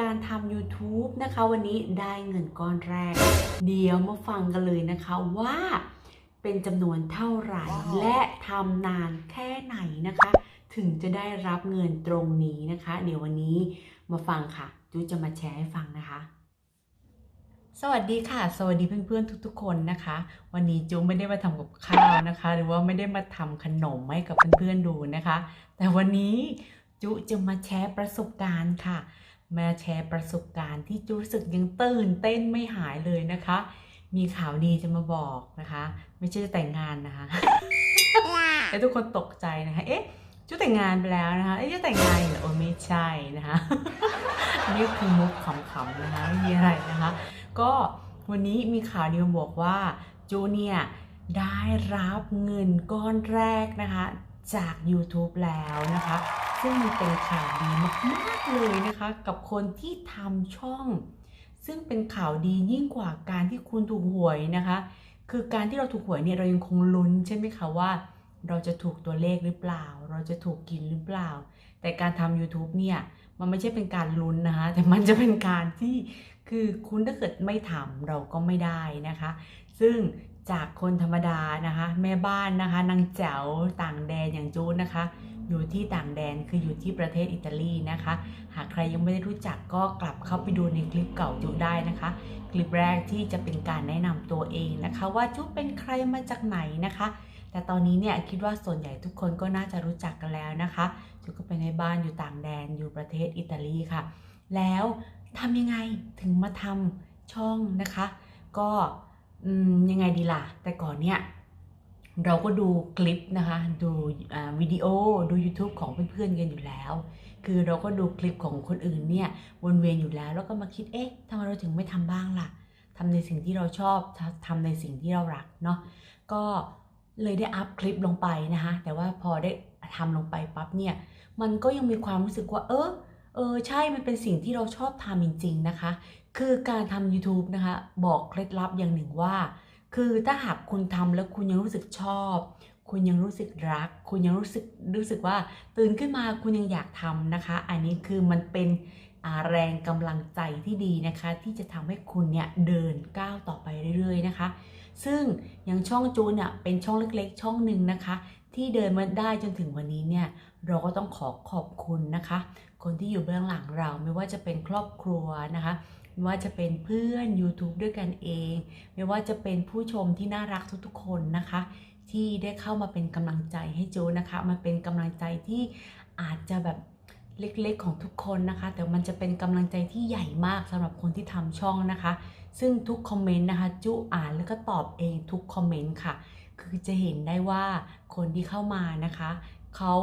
การทำ YouTube นะคะ วันนี้ได้เงินก้อนแรก เดี๋ยวมาฟังกันเลยนะคะว่าเป็นจำนวนเท่าไหร่ และทำนานแค่ไหนนะคะ ถึงจะได้รับเงินตรงนี้นะคะ เดี๋ยววันนี้มาฟังค่ะจูจะมาแชร์ให้ฟังนะคะ สวัสดีค่ะ สวัสดีเพื่อนๆทุกๆคนนะคะ วันนี้จูไม่ได้มาทำกับข้าวนะคะ หรือว่าไม่ได้มาทำขนมให้กับเพื่อนๆดูนะคะ แต่วันนี้จุจะมาแชร์ประสบการณ์ค่ะ มาแชร์ประสบการณ์ที่จุรู้สึกยังตื่นเต้นไม่หายเลยนะคะ มีข่าวดีจะมาบอกนะคะ ไม่ใช่จะแต่งงานนะคะแล้วทุกคนตกใจนะคะ เอ๊ะจุแต่งงานไปแล้วนะคะ เอ๊ะจะแต่งงานเหรอโอ้ไม่ใช่นะคะอันนี้คือมุกขำๆนะคะไม่มีอะไรนะคะ ก็วันนี้มีข่าวดีมาบอกว่าจูเนี่ยได้รับเงินก้อนแรกนะคะ จาก YouTube แล้วนะคะ ซึ่งมันเป็นข่าวดีมากๆเลยนะคะ กับคนที่ทำช่อง ซึ่งเป็นข่าวดียิ่งกว่าการที่คุณถูกหวยนะคะ คือการที่เราถูกหวยเนี่ยเรายังคงลุ้นใช่ไหมคะว่า เราจะถูกตัวเลขหรือเปล่า เราจะถูกกินหรือเปล่า แต่การทำ YouTube เนี่ยมันไม่ใช่เป็นการลุ้นนะคะ แต่มันจะเป็นการที่คือคุณถ้าเกิดไม่ทำเราก็ไม่ได้นะคะ ซึ่งจากคนธรรมดานะคะ แม่บ้านนะคะนางแจ๋วต่างแดนอย่างจูนนะคะ อยู่ที่ต่างแดนคืออยู่ที่ประเทศอิตาลีนะคะ หากใครยังไม่ได้รู้จักก็กลับเข้าไปดูในคลิปเก่าจูได้นะคะ คลิปแรกที่จะเป็นการแนะนำตัวเองนะคะ ว่าจูเป็นใครมาจากไหนนะคะ แต่ตอนนี้เนี่ยคิดว่าส่วนใหญ่ทุกคนก็น่าจะรู้จักกันแล้วนะคะจูก็เป็นในบ้านอยู่ต่างแดนอยู่ประเทศอิตาลีค่ะ แล้วทำยังไงถึงมาทำช่องนะคะ ก็ยังไงดีล่ะ แต่ก่อนเนี่ย เราก็ดูคลิปนะคะ ดูวิดีโอดู YouTube ของเพื่อนๆกันอยู่แล้ว คือเราก็ดูคลิปของคนอื่นเนี่ยวนเวียนอยู่แล้ว แล้วก็มาคิดเอ๊ะทำไมเราถึงไม่ทำบ้างล่ะทำในสิ่งที่เราชอบทำทำในสิ่งที่เรารักเนาะก็เลยได้อัพคลิปลงไปนะคะแต่ว่าพอได้ทำลงไปปั๊บเนี่ยมันก็ยังมีความรู้สึกว่า เออเออใช่มันเป็นสิ่งที่เราชอบทำจริง ๆนะคะ คือการทำ YouTube นะคะ บอกเคล็ดลับอย่างหนึ่งว่า คือถ้าหากคุณทำแล้วคุณยังรู้สึกชอบ คุณยังรู้สึกรัก คุณยังรู้สึกรู้สึกว่า ตื่นขึ้นมาคุณยังอยากทำนะคะ อันนี้คือมันเป็นแรงกำลังใจที่ดีนะคะ ที่จะทำให้คุณเนี่ยเดินก้าวต่อไปเรื่อยๆนะคะ ซึ่งอย่างช่องจูนเนี่ยเป็นช่องเล็กๆ ช่องหนึ่งนะคะ ที่เดินมาได้จนถึงวันนี้เนี่ยเราก็ต้องขอขอบคุณนะคะ คนที่อยู่เบื้องหลังเราไม่ว่าจะเป็นครอบครัวนะคะ ไม่ว่าจะเป็นเพื่อน YouTube ด้วยกันเอง ไม่ว่าจะเป็นผู้ชมที่น่ารักทุกๆ คนนะคะ ที่ได้เข้ามาเป็นกำลังใจให้โจนะคะ มันเป็นกำลังใจที่อาจจะแบบเล็กๆของทุกคนนะคะ แต่มันจะเป็นกำลังใจที่ใหญ่มากสำหรับคนที่ทำช่องนะคะ ซึ่งทุกคอมเมนต์นะคะ จุอ่านแล้วก็ตอบเองทุกคอมเมนต์ค่ะ คือจะเห็นได้ว่าคนที่เข้ามานะคะเขา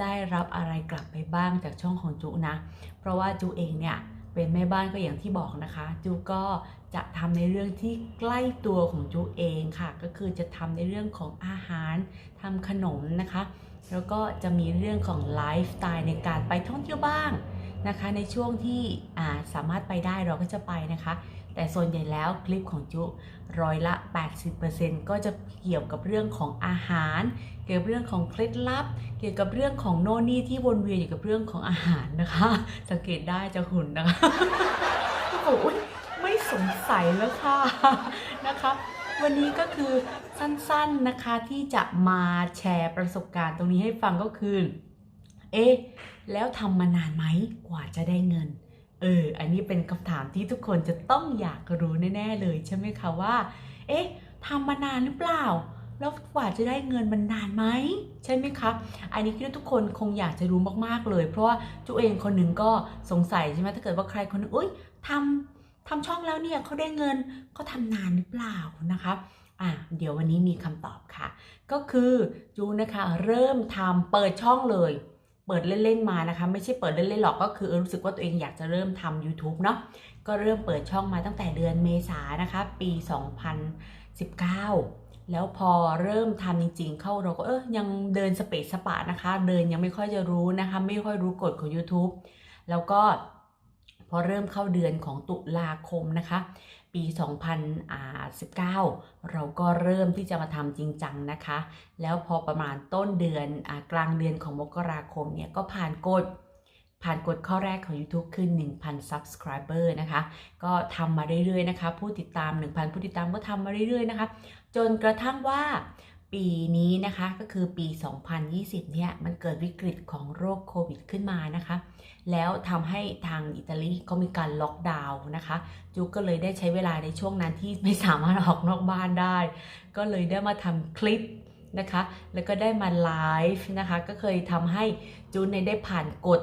ได้รับอะไรกลับไปบ้างจากช่องของจุนะ เพราะว่าจูเองเนี่ย เป็นแม่บ้านก็อย่างที่บอกนะคะ จูก็จะทำในเรื่องที่ใกล้ตัวของจูเองค่ะ ก็คือจะทำในเรื่องของอาหารทำขนมนะคะ แล้วก็จะมีเรื่องของไลฟ์สไตล์ในการไปท่องเที่ยวบ้างนะคะ ในช่วงที่สามารถไปได้เราก็จะไปนะคะ แต่ส่วนใหญ่แล้วคลิปของจุร้อยละ 80%ก็จะเกี่ยวกับเรื่องของอาหาร เกี่ยวกับเรื่องของเคล็ดลับ เกี่ยวกับเรื่องของโน่นนี่ที่วนเวียนอยู่กับเรื่องของอาหารนะคะ สังเกตได้จะหุ่นนะคะโอ้ยไม่สงสัยแล้วค่ะนะคะวันนี้ก็คือสั้นๆนะคะที่จะมาแชร์ประสบการณ์ตรงนี้ให้ฟังก็คือ เอ๊ะ แล้วทำมานานไหมกว่าจะได้เงิน เออ อันนี้เป็นคำถามที่ทุกคนจะต้องอยากรู้แน่ๆเลยใช่ไหมคะว่า เอ๊ะทำมานานหรือเปล่า แล้วกว่าจะได้เงินมันนานไหมใช่ไหมคะอันนี้คิดว่าทุกคนคงอยากจะรู้มากๆเลย เพราะว่าจูเองคนหนึ่งก็สงสัยใช่ไหมถ้าเกิดว่าใครคนหนึงอุ้ยทำทำช่องแล้วเนี่ยเขาได้เงินเขาทำนานหรือเปล่านะคะอะเดี๋ยววันนี้มีคำตอบค่ะ ก็คือจูนะคะเริ่มทำเปิดช่องเลย เปิดเล่นๆมานะคะ ไม่ใช่เปิดเล่นๆหรอกก็คือรู้สึกว่าตัวเองอยากจะเริ่มทำ YouTube เนาะก็เริ่มเปิดช่องมาตั้งแต่เดือนเมษานะคะ ปี 2019แล้วพอเริ่มทำจริงๆ เข้าเราก็เออยังเดินสเปซสปะนะคะ เดินยังไม่ค่อยจะรู้นะคะ ไม่ค่อยรู้กฎของ YouTube แล้วก็พอเริ่มเข้าเดือนของตุลาคมนะคะปี 2019 เราก็เริ่มที่จะมาทำจริงจังนะคะ แล้วพอประมาณต้นเดือนอกลางเดือนของมกราคมเนี่ยก็ผ่านกฎผ่านกฎข้อแรกของ YouTube คือ 1,000 subscriber นะคะ ก็ทำมาเรื่อยๆนะคะ ผู้ติดตาม 1,000 ผู้ติดตามก็ทำมาเรื่อยๆนะคะ จนกระทั่งว่า ปีนี้นะคะก็คือปี 2020 เนี่ยมันเกิดวิกฤตของโรคโควิดขึ้นมานะคะ แล้วทำให้ทางอิตาลีเขามีการล็อกดาวน์นะคะ จุกก็เลยได้ใช้เวลาในช่วงนั้นที่ไม่สามารถออกนอกบ้านได้ ก็เลยได้มาทำคลิป นะคะ แล้วก็ได้มาไลฟ์นะคะ ก็เคยทำให้จูนเนี่ยได้ผ่านกฎ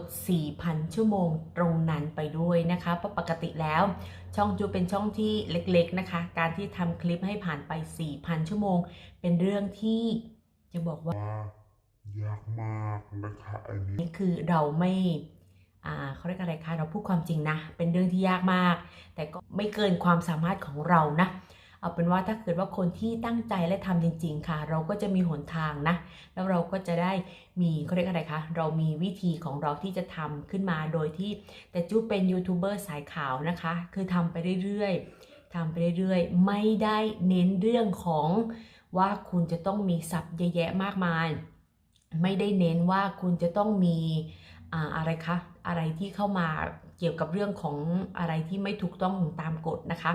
4,000 ชั่วโมงตรงนั้นไปด้วยนะคะ เพราะปกติแล้ว ช่องจูเป็นช่องที่เล็กๆนะคะ การที่ทำคลิปให้ผ่านไป 4,000 ชั่วโมง เป็นเรื่องที่จะบอกว่ายากมากนะคะอันนี้นี่คือเราไม่อ่าเขาเรียกอะไรคะเราพูดความจริงนะ เป็นเรื่องที่ยากมาก แต่ก็ไม่เกินความสามารถของเรานะ เอาเป็นว่าถ้าเกิดว่าคนที่ตั้งใจและทำจริง ๆ ค่ะ เราก็จะมีหนทางนะ แล้วเราก็จะได้มีเขาเรียกอะไรคะเรามีวิธีของเราที่จะทำขึ้นมาโดยที่แต่จูเป็นยูทูบเบอร์สายขาวนะคะ คือทำไปเรื่อยๆทำไปเรื่อยๆ ไม่ได้เน้นเรื่องของว่าคุณจะต้องมีศัพท์เยอะแยะมากมาย ไม่ได้เน้นว่าคุณจะต้องมีอ่าอะไรคะ อะไรที่เข้ามา เกี่ยวกับเรื่องของอะไรที่ไม่ถูกต้องตามกฎนะคะ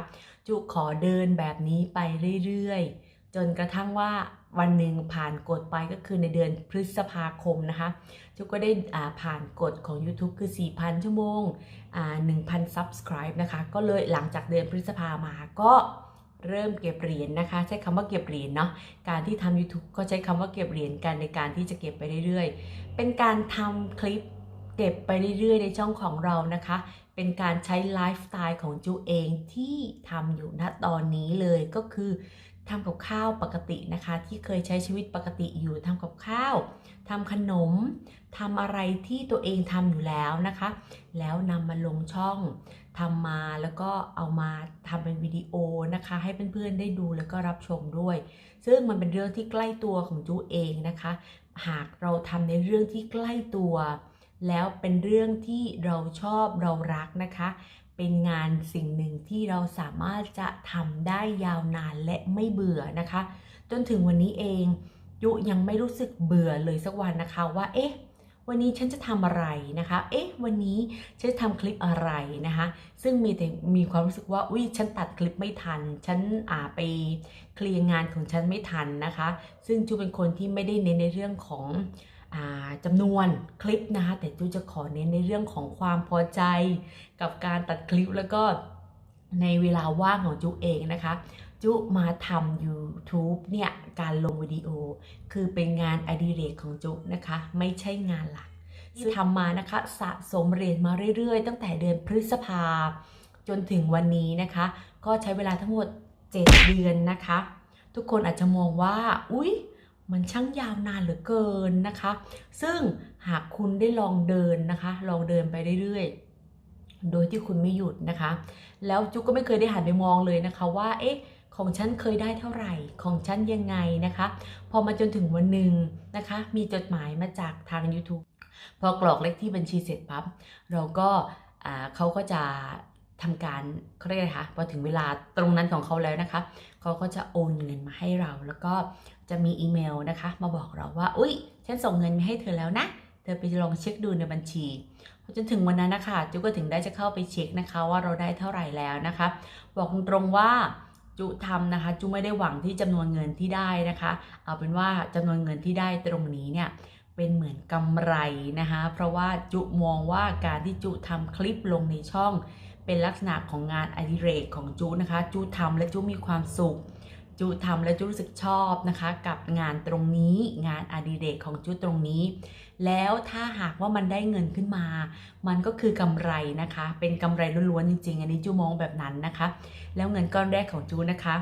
จุขอเดินแบบนี้ไปเรื่อยๆ จนกระทั่งว่าวันหนึ่งผ่านกฎไปก็คือในเดือนพฤษภาคมนะคะจุก็ได้ผ่านกฎของ YouTube คือ 4,000 ชั่วโมง 1,000 subscribe นะคะ ก็เลยหลังจากเดือนพฤษภามาก็เริ่มเก็บเหรียญนะคะ ใช้คำว่าเก็บเหรียญเนาะการที่ทำ YouTube ก็ใช้คำว่าเก็บเหรียญกันในการที่จะเก็บไปเรื่อยๆ เป็นการทำคลิป เก็บไปเรื่อยๆ ในช่องของเรานะคะ เป็นการใช้ไลฟ์สไตล์ของจูเองที่ทำอยู่ณตอนนี้เลยก็คือทำกับข้าวปกตินะคะ ที่เคยใช้ชีวิตปกติอยู่ทำกับข้าวทำขนมทำอะไรที่ตัวเองทำอยู่แล้วนะคะ แล้วนำมาลงช่องทำมาแล้วก็เอามาทำเป็นวิดีโอนะคะ ให้เพื่อนๆได้ดูแล้วก็รับชมด้วย ซึ่งมันเป็นเรื่องที่ใกล้ตัวของจูเองนะคะ หากเราทำในเรื่องที่ใกล้ตัว แล้วเป็นเรื่องที่เราชอบเรารักนะคะ เป็นงานสิ่งหนึ่งที่เราสามารถจะทำได้ยาวนานและไม่เบื่อนะคะ จนถึงวันนี้เองยุยังไม่รู้สึกเบื่อเลยสักวันนะคะว่าเอ๊ะวันนี้ฉันจะทำอะไรนะคะ เอ๊ะ วันนี้ฉันจะทำคลิปอะไรนะคะ ซึ่งมีแต่มีความรู้สึกว่า อุ้ยฉันตัดคลิปไม่ทัน ฉันอ่าไปเคลียร์งานของฉันไม่ทันนะคะ ซึ่งจูเป็นคนที่ไม่ได้เน้นในเรื่องของ จำนวนคลิปนะคะแต่จูจะขอเน้นในเรื่องของความพอใจกับการตัดคลิปแล้วก็ในเวลาว่างของจูเองนะคะ จุมาทำ YouTube เนี่ยการลงวิดีโอ คือเป็นงานอดิเรกของจุนะคะ ไม่ใช่งานหลักที่ทำมานะคะสะสมเรียญมาเรื่อยๆ ตั้งแต่เดือนพฤษภาจนถึงวันนี้นะคะ ก็ใช้เวลาทั้งหมด 7 เดือนนะคะ ทุกคนอาจจะมองว่า อุ๊ย มันช่างยาวนานเหลือเกินนะคะ ซึ่งหากคุณได้ลองเดินนะคะ ลองเดินไปเรื่อยๆ โดยที่คุณไม่หยุดนะคะ แล้วจุกก็ไม่เคยได้หันไปมองเลยนะคะว่า เอ๊ะ ของฉันเคยได้เท่าไหร่ ของฉันยังไงนะคะ พอมาจนถึงวันหนึ่งนะคะ มีจดหมายมาจากทาง YouTube พอกรอกเลขที่บัญชีเสร็จปั๊บ เราก็เขาก็จะ ทำการเขาเรียกอะไรคะพอถึงเวลาตรงนั้นของเขาแล้วนะคะเขาก็จะโอนเงินมาให้เรา แล้วก็จะมีอีเมลนะคะ มาบอกเราว่า อุ้ยฉันส่งเงินมาให้เธอแล้วนะ เธอไปลองเช็คดูในบัญชีพอจนถึงวันนั้นนะคะจุก็ถึงได้จะเข้าไปเช็คนะคะ ว่าเราได้เท่าไหร่แล้วนะคะ บอกตรงๆว่าจุทำนะคะจุไม่ได้หวังที่จำนวนเงินที่ได้นะคะ เอาเป็นว่าจำนวนเงินที่ได้ตรงนี้เนี่ยเป็นเหมือนกำไรนะคะ เพราะว่าจุมองว่าการที่จุทำคลิปลงในช่อง เป็นลักษณะของงานอดิเรกของจุนะคะจุทำและจุมีความสุขจุทำและจุรู้สึกชอบนะคะ กับงานตรงนี้งานอดิเรกของจุตรงนี้ แล้วถ้าหากว่ามันได้เงินขึ้นมา มันก็คือกำไรนะคะ เป็นกำไรล้วนๆจริงๆ อันนี้จุมองแบบนั้นนะคะ แล้วเงินก้อนแรกของจุนะคะ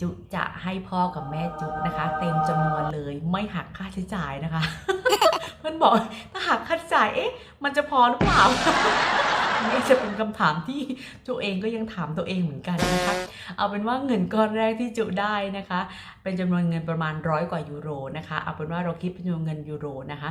จุจะให้พ่อกับแม่จุนะคะ เต็มจำนวนเลยไม่หักค่าใช้จ่ายนะคะ มันบอกถ้าหักค่าใช้จ่ายเอ๊ะ มันจะพอหรือเปล่า นี่จะเป็นคำถามที่จุเองก็ยังถามตัวเองเหมือนกันนะคะเอาเป็นว่าเงินก้อนแรกที่จุได้นะคะ เป็นจำนวนเงินประมาณร้อยกว่ายูโรนะคะเอาเป็นว่าเราคิดเป็นจำนวนเงินยูโรนะคะ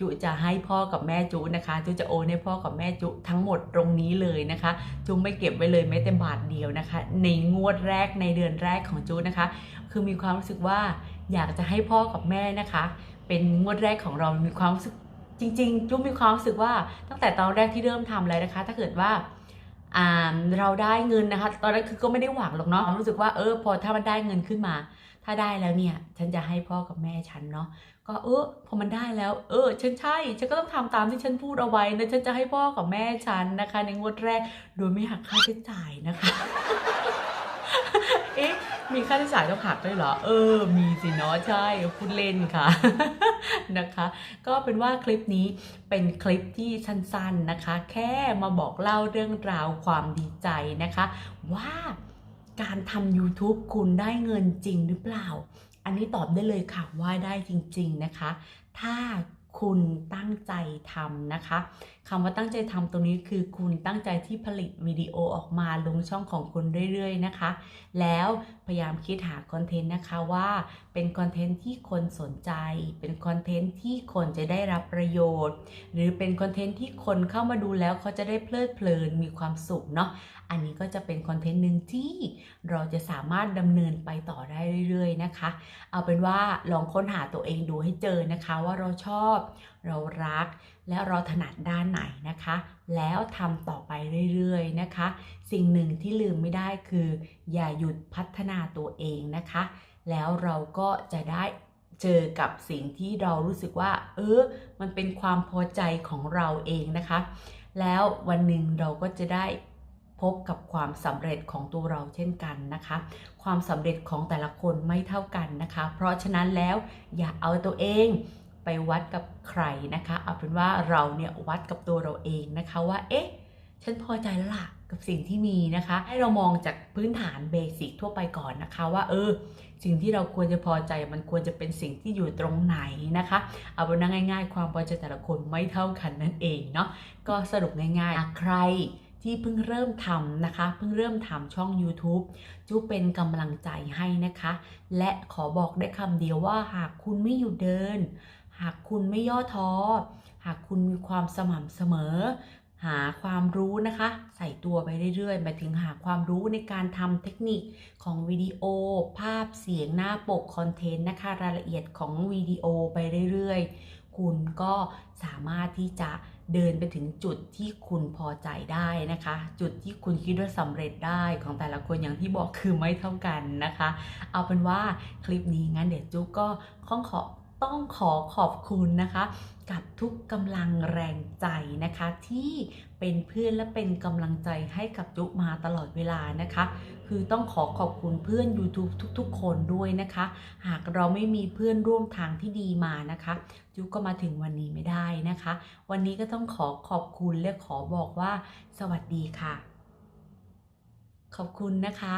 จุจะให้พ่อกับแม่จุนะคะจุจะโอนให้พ่อกับแม่จุทั้งหมดตรงนี้เลยนะคะจุไม่เก็บไว้เลยแม้แต่บาทเดียวนะคะ ในงวดแรกในเดือนแรกของจุนะคะ คือมีความรู้สึกว่าอยากจะให้พ่อกับแม่นะคะ เป็นงวดแรกของเรามีความรู้สึก จริงๆจุ๊บมีความรู้สึกว่าตั้งแต่ตอนแรกที่เริ่มทำเลยนะคะ ถ้าเกิดว่าอ่าเราได้เงินนะคะ ตอนแรกคือก็ไม่ได้หวังหรอกเนาะรู้สึกว่าเออพอถ้ามันได้เงินขึ้นมา ถ้าได้แล้วเนี่ย ฉันจะให้พ่อกับแม่ฉันเนาะก็เออพอมันได้แล้ว เออ ฉันใช่ฉันก็ต้องทำตามที่ฉันพูดเอาไว้นะฉันจะให้พ่อกับแม่ฉันนะคะ ในงวดแรกโดยไม่หักค่าใช้จ่ายนะคะเอ๊ะ มีค่าใช้จ่ายต้องหักด้วยเหรอ เออ มีสิเนาะใช่พูดเล่นค่ะ นะคะ ก็เป็นว่าคลิปนี้เป็นคลิปที่สั้นๆนะคะ แค่มาบอกเล่าเรื่องราวความดีใจนะคะ ว่าการทำ YouTube คุณได้เงินจริงหรือเปล่า อันนี้ตอบได้เลยค่ะว่าได้จริง ๆนะคะ ถ้า คุณตั้งใจทำนะคะคำว่าตั้งใจทำตรงนี้คือคุณตั้งใจที่ผลิตวิดีโอออกมาลงช่องของคุณเรื่อยๆนะคะ แล้วพยายามคิดหาคอนเทนต์นะคะว่าเป็นคอนเทนต์ที่คนสนใจ เป็นคอนเทนต์ที่คนจะได้รับประโยชน์ หรือเป็นคอนเทนต์ที่คนเข้ามาดูแล้วเขาจะได้เพลิดเพลินมีความสุขเนาะ อันนี้ก็จะเป็นคอนเทนต์หนึ่งที่เราจะสามารถดำเนินไปต่อได้เรื่อยๆนะคะ เอาเป็นว่าลองค้นหาตัวเองดูให้เจอนะคะ ว่าเราชอบ เรารัก และเราถนัดด้านไหนนะคะ แล้วทำต่อไปเรื่อยๆนะคะ สิ่งหนึ่งที่ลืมไม่ได้คือ อย่าหยุดพัฒนาตัวเองนะคะ แล้วเราก็จะได้เจอกับสิ่งที่เรารู้สึกว่า เออ มันเป็นความพอใจของเราเองนะคะ แล้ววันหนึ่งเราก็จะได้ พบกับความสำเร็จของตัวเราเช่นกันนะคะ ความสำเร็จของแต่ละคนไม่เท่ากันนะคะ เพราะฉะนั้นแล้วอย่าเอาตัวเองไปวัดกับใครนะคะเอาเป็นว่าเราเนี่ยวัดกับตัวเราเองนะคะว่าเอ๊ะฉันพอใจแล้วล่ะกับสิ่งที่มีนะคะ ให้เรามองจากพื้นฐานเบสิกทั่วไปก่อนนะคะว่าเออ สิ่งที่เราควรจะพอใจมันควรจะเป็นสิ่งที่อยู่ตรงไหนนะคะ เอาเป็นง่าย ๆ ความพอใจแต่ละคนไม่เท่ากันนั่นเองเนาะก็สรุปง่ายๆใคร ที่เพิ่งเริ่มทำนะคะ เพิ่งเริ่มทำช่อง YouTube จูเป็นกำลังใจให้นะคะ และขอบอกได้คำเดียวว่าหากคุณไม่หยุดเดิน หากคุณไม่ย่อท้อ หากคุณมีความสม่ำเสมอ หาความรู้นะคะ ใส่ตัวไปเรื่อยๆหมายถึงหาความรู้ในการทำเทคนิคของวิดีโอ ภาพเสียงหน้าปกคอนเทนต์นะคะ รายละเอียดของวิดีโอไปเรื่อยๆ คุณก็สามารถที่จะเดินไปถึงจุดที่คุณพอใจได้นะคะ จุดที่คุณคิดว่าสำเร็จได้ของแต่ละคนอย่างที่บอกคือไม่เท่ากันนะคะ เอาเป็นว่าคลิปนี้งั้นเดี๋ยวจุ๊กก็ข้องขอ ต้องขอขอบคุณนะคะ กับทุกกำลังแรงใจนะคะ ที่เป็นเพื่อนและเป็นกำลังใจให้กับจุมาตลอดเวลานะคะ คือต้องขอขอบคุณเพื่อน YouTube ทุก ๆ คนด้วยนะคะ หากเราไม่มีเพื่อนร่วมทางที่ดีมานะคะจุก็มาถึงวันนี้ไม่ได้นะคะ วันนี้ก็ต้องขอขอบคุณและขอบอกว่า สวัสดีค่ะ ขอบคุณนะคะ